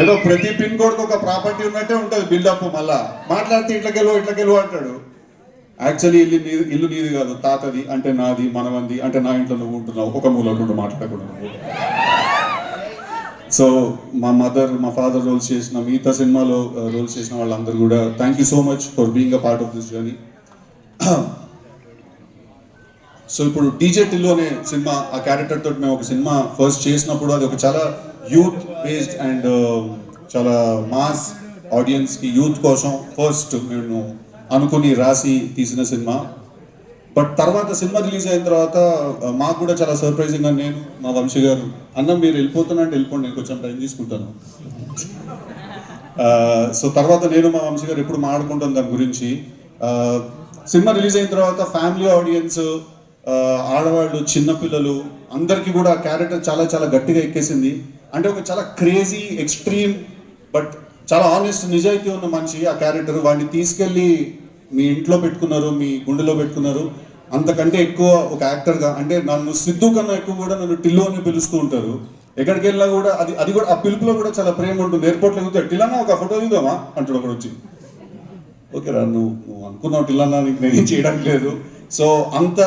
ఏదో ప్రతి పిన్ కోడ్కి ఒక ప్రాపర్టీ ఉన్నట్టే ఉంటుంది బిల్డప్ మళ్ళా. మాట్లాడితే ఇట్లకెళ్ళు ఇట్లకెళ్ళు అంటాడు. యాక్చువల్లీ ఇల్లు నీది ఇల్లు నీది కాదు తాతది అంటే నాది మనవంది అంటే నా ఇంట్లో నువ్వు ఉంటున్నావు ఒక మూల నుండి మాట్లాడకుండా సో మా మదర్ మా ఫాదర్ రోల్స్ చేసిన మిగతా సినిమాలో రోల్స్ చేసిన వాళ్ళందరూ కూడా thank you so much for being a part of this journey so ఇప్పుడు టీజే టిల్లు అనే సినిమా ఆ క్యారెక్టర్ తోటి మేము ఒక సినిమా ఫస్ట్ చేసినప్పుడు అది ఒక చాలా యూత్ బేస్డ్ అండ్ చాలా మాస్ ఆడియన్స్కి యూత్ కోసం ఫస్ట్ మేము అనుకుని రాసి తీసిన సినిమా. బట్ తర్వాత సినిమా రిలీజ్ అయిన తర్వాత మాకు కూడా చాలా సర్ప్రైజింగ్గా నేను మా వంశీ గారు అన్న మీరు వెళ్ళిపోతున్నా అంటే వెళ్ళిపోండి నేను కొంచెం టైం తీసుకుంటాను. సో తర్వాత నేను మా వంశీ గారు ఎప్పుడు మాట్లాడుకుంటాను దాని గురించి. సినిమా రిలీజ్ అయిన తర్వాత ఫ్యామిలీ ఆడియన్స్ ఆడవాళ్ళు చిన్నపిల్లలు అందరికీ కూడా క్యారెక్టర్ చాలా చాలా గట్టిగా ఎక్కేసింది. అంటే ఒక చాలా క్రేజీ ఎక్స్ట్రీమ్ బట్ చాలా ఆనెస్ట్ నిజాయితీ ఉన్న మనిషి ఆ క్యారెక్టర్ వాడిని తీసుకెళ్ళి మీ ఇంట్లో పెట్టుకున్నారు మీ గుండెలో పెట్టుకున్నారు. అంతకంటే ఎక్కువ ఒక యాక్టర్గా అంటే నన్ను సిద్ధు కన్నా ఎక్కువ కూడా నన్ను టిల్లు అని పిలుస్తూ ఉంటారు. ఎక్కడికి వెళ్ళినా కూడా అది అది కూడా ఆ పిలుపులో కూడా చాలా ప్రేమ ఉంటుంది. ఎయిర్పోర్ట్లో ఎగుతాడు టిల్లన్నా ఒక ఫోటో దిగుదామా అంటాడు అక్కడ వచ్చి. ఓకే రా నువ్వు నువ్వు అనుకున్నావు టిల్లన్నా నీకు నేనేం చేయడానికి లేదు. సో అంత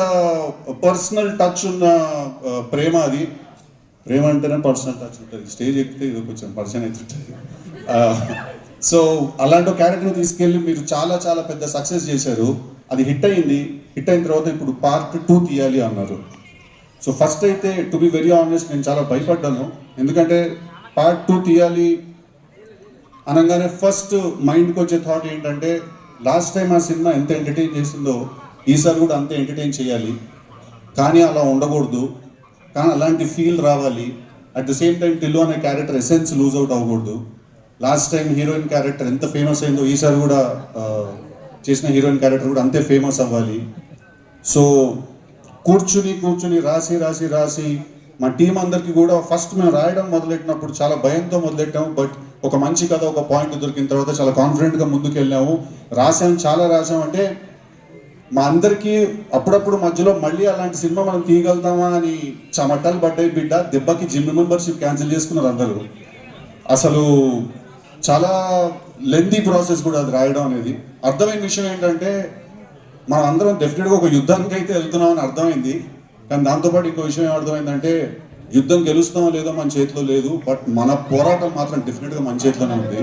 పర్సనల్ టచ్ ఉన్న ప్రేమ అది. ప్రేమ అంటేనే పర్సనల్ టచ్ ఉంటుంది. స్టేజ్ ఎక్కితే ఇది కొంచెం పర్సన్ అవుతుంటుంది. సో అలాంటి క్యారెక్టర్ తీసుకెళ్ళి మీరు చాలా చాలా పెద్ద సక్సెస్ చేశారు. అది హిట్ అయింది. హిట్ అయిన తర్వాత ఇప్పుడు పార్ట్ టూ తీయాలి అన్నారు. సో ఫస్ట్ అయితే టు బి వెరీ ఆనెస్ట్ నేను చాలా భయపడ్డాను. ఎందుకంటే పార్ట్ టూ తీయాలి అనగానే ఫస్ట్ మైండ్కి వచ్చే థాట్ ఏంటంటే లాస్ట్ టైం ఆ సినిమా ఎంత ఎంటర్టైన్ చేసిందో ఈసారి కూడా అంతే ఎంటర్టైన్ చేయాలి. కానీ అలా ఉండకూడదు. కానీ అలాంటి ఫీల్ రావాలి. At the same time Tillu అనే క్యారెక్టర్ ఎసెన్స్ లూజ్ అవుట్ అవ్వకూడదు. లాస్ట్ టైం హీరోయిన్ క్యారెక్టర్ ఎంత ఫేమస్ అయిందో ఈసారి కూడా చేసిన హీరోయిన్ క్యారెక్టర్ కూడా అంతే ఫేమస్ అవ్వాలి. సో కూర్చుని కూర్చుని రాసి రాసి రాసి మా టీం అందరికి కూడా ఫస్ట్ మేము రాయడం మొదలెట్టినప్పుడు చాలా భయంతో మొదలెట్టాము. బట్ ఒక మంచి కథ ఒక పాయింట్ దొరికిన తర్వాత చాలా కాన్ఫిడెంట్గా ముందుకు వెళ్ళాము రాసాం చాలా రాసాం అంటే మా అందరికీ అప్పుడప్పుడు మధ్యలో మళ్ళీ అలాంటి సినిమా మనం తీయగలుగుతామా అని చమటలు పడ్డాయి బిడ్డ. దెబ్బకి జిమ్ మెంబర్షిప్ క్యాన్సిల్ చేసుకున్నారు అందరూ. అసలు చాలా లెందీ ప్రాసెస్ కూడా అది రాయడం అనేది. అర్థమైన విషయం ఏంటంటే మనం అందరం డెఫినెట్గా ఒక యుద్ధానికి అయితే వెళ్తున్నాం అని అర్థమైంది. కానీ దాంతోపాటు ఇంకో విషయం ఏమర్థమైందంటే అర్థమైందంటే యుద్ధం గెలుస్తామో లేదో మన చేతిలో లేదు బట్ మన పోరాటం మాత్రం డెఫినెట్గా మన చేతిలోనే ఉంది.